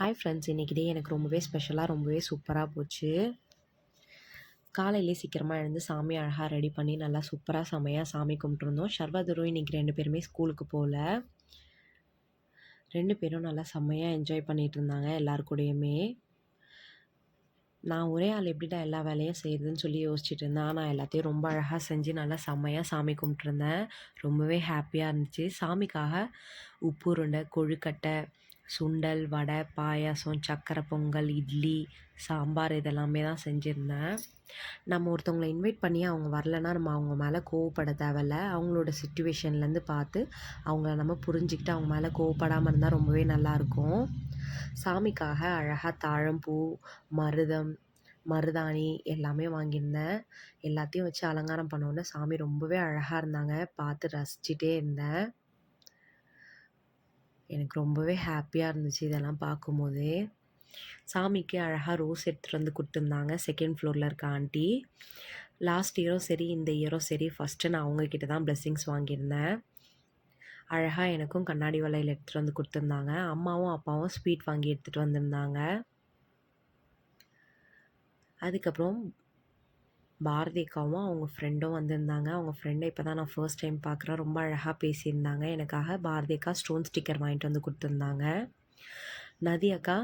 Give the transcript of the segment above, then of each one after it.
Hi friends இன்றைக்கி டே எனக்கு ரொம்பவே ஸ்பெஷலாக ரொம்பவே சூப்பராக போச்சு. காலையிலே சீக்கிரமாக எழுந்து சாமி அழகாக ரெடி பண்ணி நல்லா சூப்பராக செமையாக சாமி கும்பிட்ருந்தோம் ஷர்வதரும் இன்றைக்கி ரெண்டு பேருமே ஸ்கூலுக்கு போகல. ரெண்டு பேரும் நல்லா செம்மையாக என்ஜாய் பண்ணிகிட்டு இருந்தாங்க எல்லாரு கூடயுமே. நான் ஒரே ஆள் எப்படிடா எல்லா வேலையும் செய்கிறதுன்னு சொல்லி யோசிச்சுட்டு இருந்தேன். நான் எல்லாத்தையும் ரொம்ப அழகாக செஞ்சு நல்லா செம்மையாக சாமி கும்பிட்ருந்தேன் ரொம்பவே ஹாப்பியாக இருந்துச்சு. சாமிக்காக உப்பு உருண்டை கொழுக்கட்டை சுண்டல் வடை பாயாசம் சக்கரை பொங்கல் இட்லி சாம்பார் இதெல்லாமே தான் செஞ்சுருந்தேன். நம்ம ஒருத்தவங்களை இன்வைட் பண்ணி அவங்க வரலன்னா நம்ம அவங்க மேலே கோவப்பட தேவையில்ல. அவங்களோட சுச்சுவேஷன்லேருந்து பார்த்து அவங்கள நம்ம புரிஞ்சுக்கிட்டு அவங்க மேலே கோவப்படாமல் இருந்தால் ரொம்பவே நல்லாயிருக்கும் சாமிக்காக அழகாக தாழம்பூ மருதம் மருதாணி எல்லாமே வாங்கியிருந்தேன். எல்லாத்தையும் வச்சு அலங்காரம் பண்ணோன்னே சாமி ரொம்பவே அழகாக இருந்தாங்க. பார்த்து ரசிச்சிட்டே இருந்தேன். எனக்கு ரொம்பவே ஹாப்பியாக இருந்துச்சு இதெல்லாம் பார்க்கும்போது சாமிக்கு அழகாக ரோஸ் எடுத்துகிட்டு வந்து கொடுத்துருந்தாங்க. செகண்ட் ஃப்ளோரில் இருக்க ஆண்டி. லாஸ்ட் இயரும் சரி இந்த இயரும் சரி. ஃபஸ்ட்டு நான் அவங்கக்கிட்ட தான் பிளெஸ்ஸிங்ஸ் வாங்கியிருந்தேன். அழகாக எனக்கும் கண்ணாடி வலையில் எடுத்துகிட்டு வந்து கொடுத்துருந்தாங்க. அம்மாவும் அப்பாவும் ஸ்வீட் வாங்கி எடுத்துகிட்டு வந்திருந்தாங்க. அதுக்கப்புறம் பாரதி அக்காவும் அவங்க ஃப்ரெண்டும் வந்திருந்தாங்க. அவங்க ஃப்ரெண்டை இப்போ தான் நான் ஃபர்ஸ்ட் டைம் பார்க்குறேன் ரொம்ப அழகாக பேசியிருந்தாங்க. எனக்காக பாரதி அக்கா ஸ்டோன் ஸ்டிக்கர் வாங்கிட்டு வந்து கொடுத்துருந்தாங்க. நதி அக்கா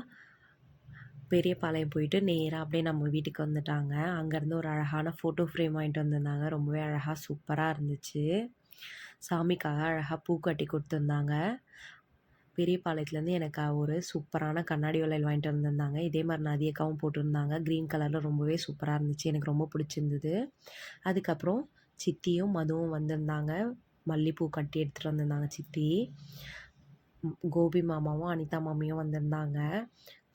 பெரியபாளையம் போயிட்டு நேராக அப்படியே நம்ம வீட்டுக்கு வந்துட்டாங்க. அங்கேருந்து ஒரு அழகான ஃபோட்டோ ஃப்ரேம் வாங்கிட்டு வந்திருந்தாங்க. ரொம்பவே அழகாக சூப்பராக இருந்துச்சு. சாமிக்காக அழகாக பூ கட்டி கொடுத்துருந்தாங்க. பெரியபாளையத்துலேருந்து எனக்கு ஒரு சூப்பரான கண்ணாடி வளையல் வாங்கிட்டு வந்திருந்தாங்க. இதே மாதிரி நதியக்காவும் போட்டிருந்தாங்க. க்ரீன் கலரில் ரொம்பவே சூப்பராக இருந்துச்சு. எனக்கு ரொம்ப பிடிச்சிருந்தது. அதுக்கப்புறம் சித்தியும் மதுவும் வந்திருந்தாங்க. மல்லிப்பூ கட்டி எடுத்துகிட்டு வந்திருந்தாங்க சித்தி. கோபி மாமாவும் அனிதா மாமியும் வந்திருந்தாங்க.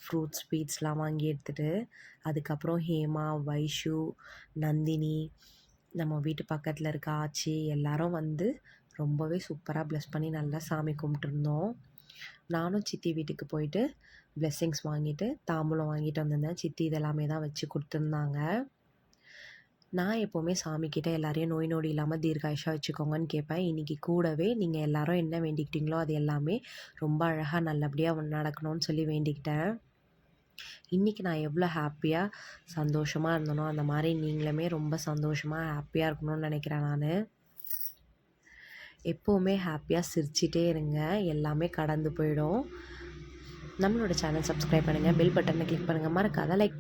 ஃப்ரூட் ஸ்வீட்ஸ்லாம் வாங்கி எடுத்துகிட்டு அதுக்கப்புறம் ஹேமா வைஷு நந்தினி நம்ம வீட்டு பக்கத்தில் இருக்க ஆச்சி எல்லாரும் வந்து ரொம்பவே சூப்பராக ப்ளஸ் பண்ணி நல்லா சாமி கும்பிட்டுருந்தோம். நானும் சித்தி வீட்டுக்கு போயிட்டு பிளெஸ்ஸிங்ஸ் வாங்கிட்டு தாம்பூலம் வாங்கிட்டு வந்திருந்தேன். சித்தி இதெல்லாமே தான் வச்சு கொடுத்துருந்தாங்க. நான் எப்போவுமே சாமிக்கிட்ட எல்லாரையும் நோய் நொடி இல்லாமல் தீர்காயுஷாக வச்சுக்கோங்கன்னு கேட்பேன். இன்றைக்கி கூடவே நீங்கள் எல்லாரும் என்ன வேண்டிக்கிட்டீங்களோ அது எல்லாமே ரொம்ப அழகாக நல்லபடியாக நடக்கணும்னு சொல்லி வேண்டிக்கிட்டேன். இன்றைக்கி நான் எவ்வளோ ஹாப்பியாக சந்தோஷமாக இருந்தனோ அந்த மாதிரி நீங்களுமே ரொம்ப சந்தோஷமாக ஹாப்பியாக இருக்கணும்னு நினைக்கிறேன் நான். எப்போவுமே ஹாப்பியாக சிரிச்சிட்டே இருங்க. எல்லாமே கடந்து போயிடும். நம்மளோட சேனல் சப்ஸ்கிரைப் பண்ணுங்கள் பெல் பட்டனை கிளிக் பண்ணுங்கள் மறக்காத லைக்